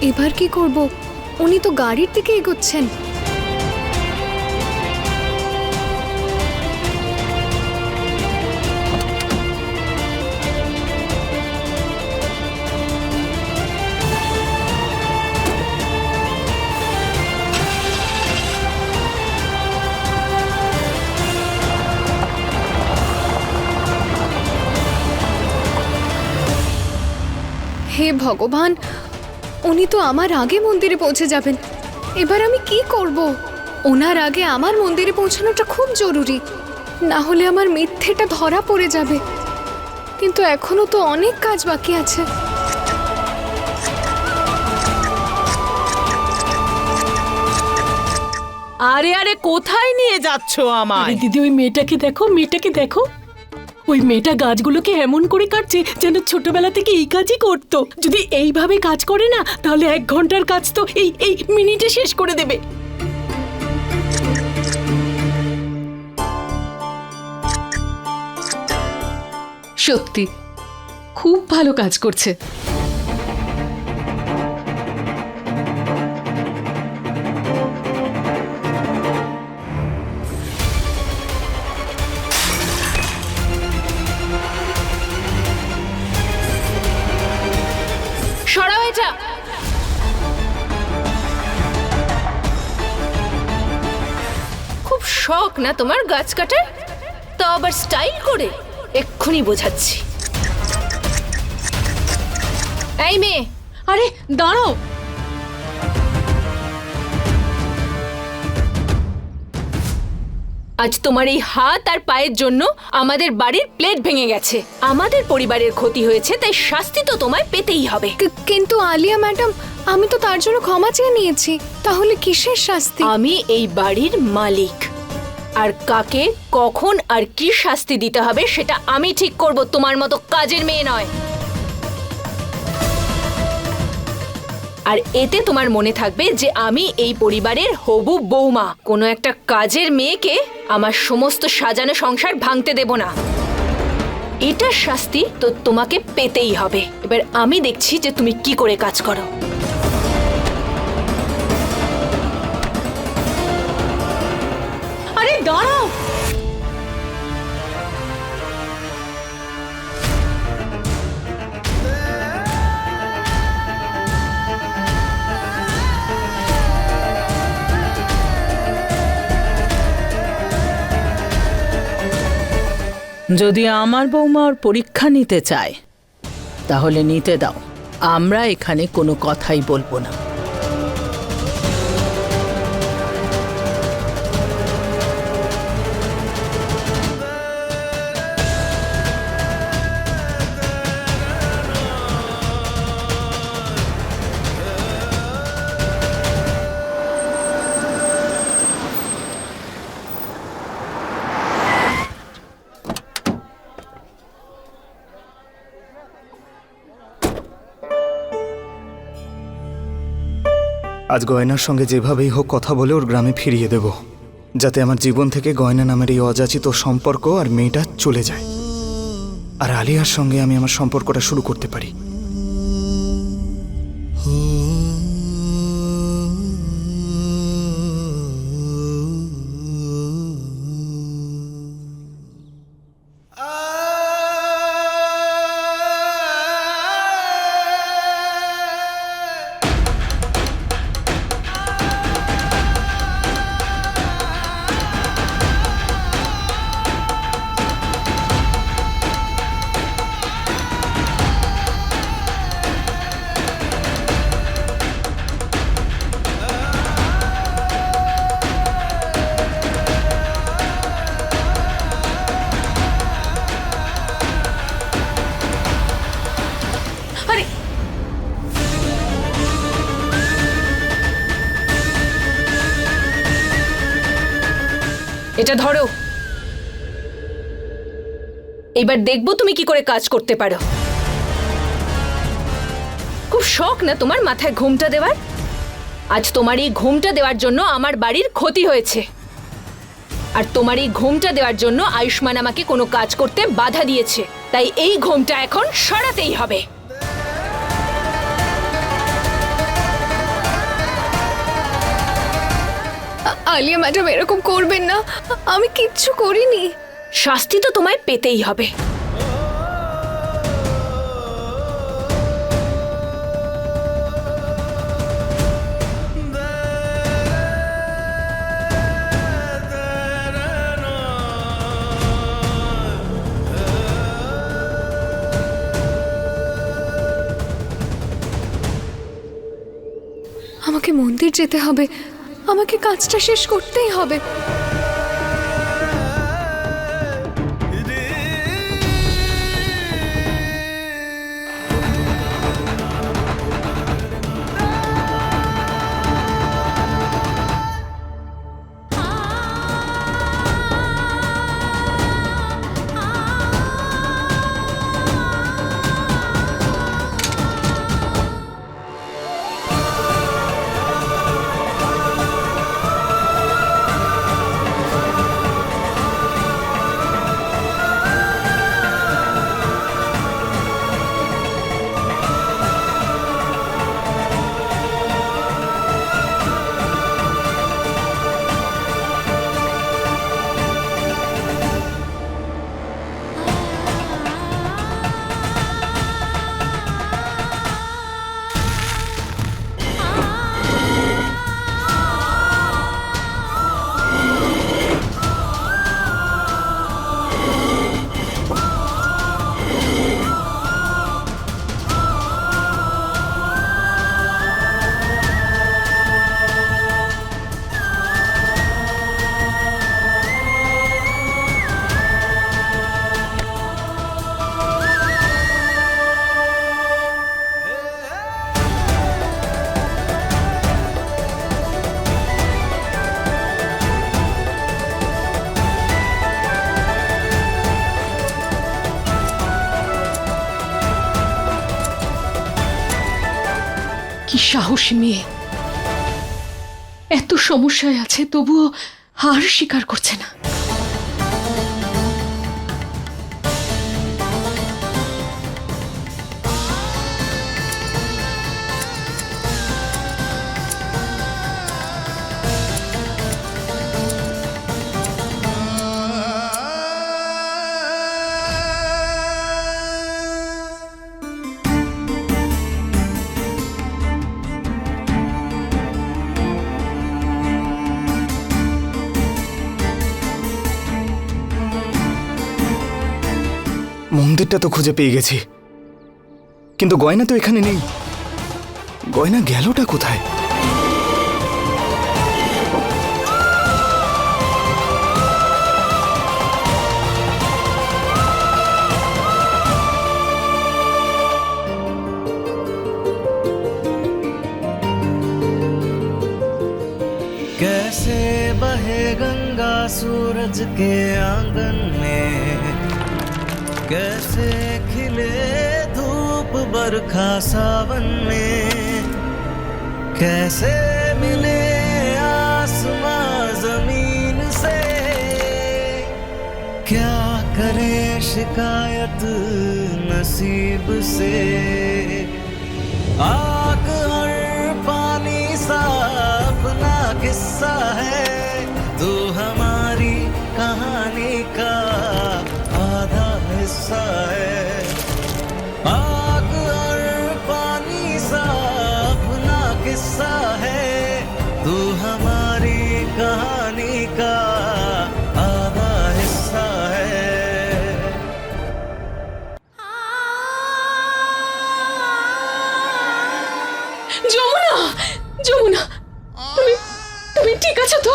এবার কি করব? উনি তো গাড়ির দিকে এগোচ্ছেন। হে ভগবান উনি তো আমার আগে মন্দিরে পৌঁছে যাবেন। এবার আমি কি করব? ওনার আগে আমার মন্দিরে পৌঁছানোটা খুব জরুরি। না হলে আমার মিথ্যেটা ধরা পড়ে যাবে। কিন্তু এখনও তো অনেক কাজ বাকি আছে। আরে আরে কোথায় নিয়ে যাচ্ছ আরে আমায় দিদি ওই মেয়েটাকে দেখো মেয়েটাকে দেখো। ওই মেয়েটা গাছগুলোকে এমন করে কাটছে যেন ছোটবেলা থেকে এই কাজই করত। যদি এইভাবে কাজ করে না, তাহলে এক ঘণ্টার কাজ তো এই এই মিনিটে শেষ করে দেবে। সত্যি, খুব ভালো কাজ করছে। শখ না তোমার গাছ কাটার? তা আবার স্টাইল করে? এক্ষুনি বোঝাচ্ছি। এই মেয়ে আরে দাঁড়াও। আজ তোমার এই হাত আর পায়ের জন্য আমাদের বাড়ির প্লেট ভেঙে গেছে। আমাদের পরিবারের ক্ষতি হয়েছে তাই শাস্তি তো তোমায় পেতেই হবে। কিন্তু আলিয়া ম্যাডাম আমি তো তার জন্য ক্ষমা চেয়ে নিয়েছি। তাহলে কিসের শাস্তি? আমি এই বাড়ির মালিক। আর কাকে, কখন আর কি শাস্তি দিতে হবে সেটা আমি ঠিক করব, তোমার মতো কাজের মেয়ে নয়। আর এতে তোমার মনে থাকবে যে আমি এই পরিবারের হবু বৌমা। কোনো একটা কাজের মেয়েকে আমার সমস্ত সাজানো সংসার ভাঙতে দেব না। এটার শাস্তি তো তোমাকে পেতেই হবে। এবার আমি দেখছি যে তুমি কি করে কাজ করো। যদি আমার বৌমা ওর পরীক্ষা নিতে চায়, তাহলে নিতে দাও। আমরা এখানে কোনো কথাই বলব না। আজ গয়নার সঙ্গে যেভাবেই হোক কথা বলে ওর গ্রামে ফিরিয়ে দেব, যাতে আমার জীবন থেকে গয়না নামের এই অযাচিত সম্পর্ক আর মেয়েটা চলে যায়। আর আলিয়ার সঙ্গে আমি আমার সম্পর্কটা শুরু করতে পারি। এটা ধরো। এবার দেখব তুমি কি করে কাজ করতে পারো। খুব শখ না তোমার মাথায় ঘুমটা দেওয়ার? আজ তোমার এই ঘুমটা দেওয়ার জন্য আমার বাড়ির ক্ষতি হয়েছে। আর তোমার এই ঘুমটা দেওয়ার জন্য আয়ুষ্মান আমাকে কোনো কাজ করতে বাধা দিয়েছে। তাই এই ঘুমটা এখন সরাতেই হবে। আলিয়া ম্যাডাম এরকম করবেন না। আমি কিচ্ছু করিনি। শাস্তি তো তোমায় পেতেই হবে। আমাকে মন্দির যেতে হবে। আমাকে কাজটা শেষ করতেই হবে। কি সাহস মেয়ে এত সমস্যায় আছে তবুও হার স্বীকার করছে না। মন্দিরটা তো খুঁজে পেয়ে গেছি কিন্তু গয়না তো এখানে নেই গয়না গেলটা কোথায় कैसे बहे गंगा सूरज के आंगन में कैसे खिले धूप बरखा सावन में? कैसे मिले आसमां ज़मीन से? क्या करे शिकायत नसीब से? आग और पानी सा अपना किस्सा है। तू हमारी कहानी का हिस्सा है आग और पानी सा अपना किस्सा है तू हमारी कहानी का आधा हिस्सा है যমুনা যমুনা তুমি তুমি ঠিক আছো তো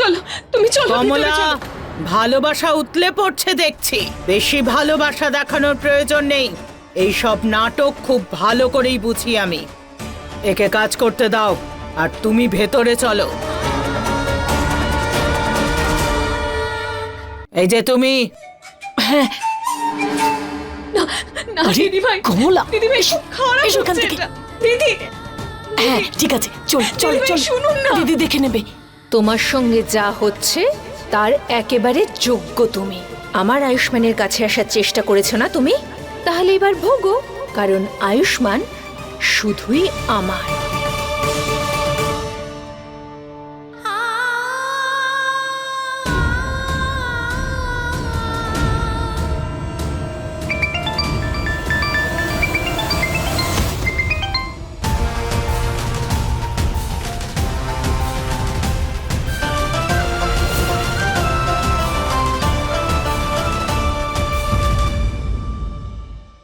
চলো তুমি চলো কমলা ভালোবাসা উতলে পড়ছে দেখছি। বেশি ভালোবাসা দেখানোর প্রয়োজন নেই। এই সব নাটক খুব ভালো করেই বুঝি আমি। একে কাজ করতে দাও আর তুমি ভেতরে চলো। এই যে তুমি। না দিদি ভাই কমলা দিদি ভাই খারাপ এখান থেকে। দিদি। হ্যাঁ ঠিক আছে চল চল চল। শুনুন না। দিদি দেখে নেবে। তোমার সঙ্গে যা হচ্ছে, তার একেবারে যোগ্য তুমি। আমার আয়ুষ্মানের কাছে আসার চেষ্টা করেছ না তুমি? তাহলে এবার ভোগো, কারণ আয়ুষ্মান শুধুই আমার।